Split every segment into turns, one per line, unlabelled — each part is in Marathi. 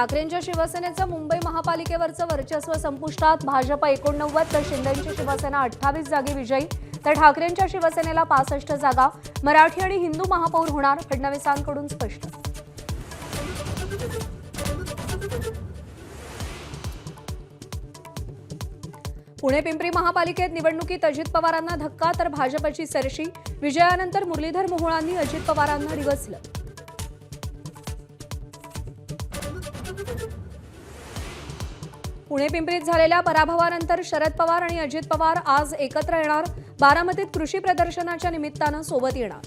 ठाकरेंच्या शिवसेनेचं मुंबई महापालिकेवरचं वर्चस्व संपुष्टात भाजप एकोणनव्वद तर शिंदेची शिवसेना अठ्ठावीस जागी विजयी. तर ठाकरेंच्या शिवसेनेला पासष्ट जागा. मराठी आणि हिंदू महापौर होणार फडणवीसांकडून स्पष्ट. पुणे पिंपरी महापालिकेत निवडणुकीत अजित पवारांना धक्का तर भाजपची सरशी. विजयानंतर मुरलीधर मोहोळांनी अजित पवारांना डिवचलं पुणे पिंपरीत झालेल्या पराभवानंतर शरद पवार आणि अजित पवार आज एकत्र येणार. बारामतीत कृषी प्रदर्शनाच्या निमित्तानं सोबत येणार.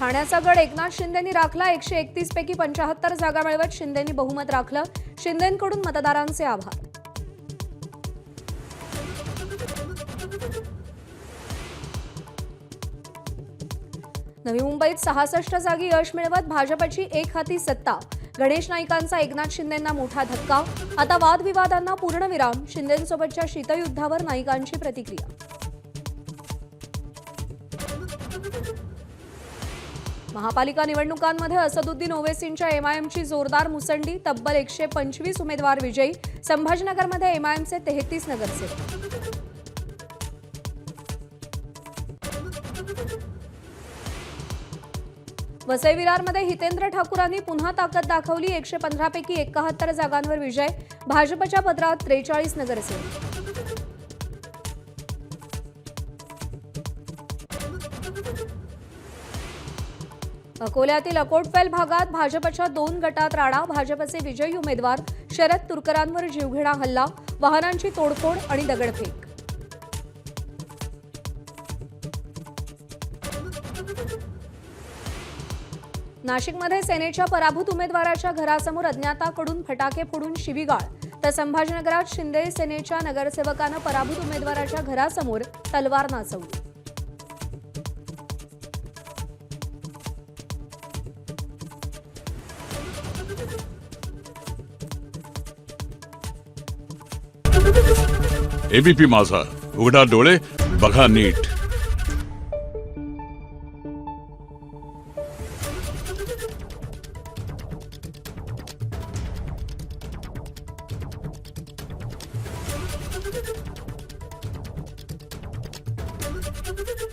ठाण्याचा गड एकनाथ शिंदेनी राखला. एकशे एकतीस पैकी पंचाहत्तर जागा मिळवत शिंदेनी बहुमत राखलं. शिंदेकडून मतदारांचे आभार. नवी मुंबईत सहासष्ट जागी यश मिळवत भाजपची एक हाती सत्ता. गणेश नाईकांचा एकनाथ शिंदेंना मोठा धक्का. आता वादविवादांना पूर्णविराम शिंदेंसोबतच्या शीतयुद्धावर नाईकांची प्रतिक्रिया. महापालिका निवडणुकांमध्ये असदुद्दीन ओवेसींच्या एमआयएमची जोरदार मुसंडी. तब्बल एकशे पंचवीस उमेदवार विजयी. संभाजीनगरमध्ये एमआयएमचे तेहतीस नगरसेवक. वसई विरारमध्ये हितेंद्र ठाकूरांनी पुन्हा ताकद दाखवली. एकशे पंधरापैकी एकाहत्तर जागांवर विजय. भाजपच्या पदरात त्रेचाळीस नगरसेवक. अकोल्यातील अकोटफेल भागात भाजपच्या दोन गटात राडा भाजपचे विजयी उमेदवार शरद तुरकरांवर जीवघेणा हल्ला वाहनांची तोडफोड आणि दगडफेक. नाशिकमध्ये सेनेच्या पराभूत उमेदवाराच्या घरासमोर अज्ञाताकडून फटाके फोडून शिवीगाळ तर संभाजीनगरात शिंदे सेनेच्या नगरसेवकानं पराभूत उमेदवाराच्या घरासमोर तलवार नाचवली.
एबीपी माझा उघडा डोळे बघा नीट. Thank you.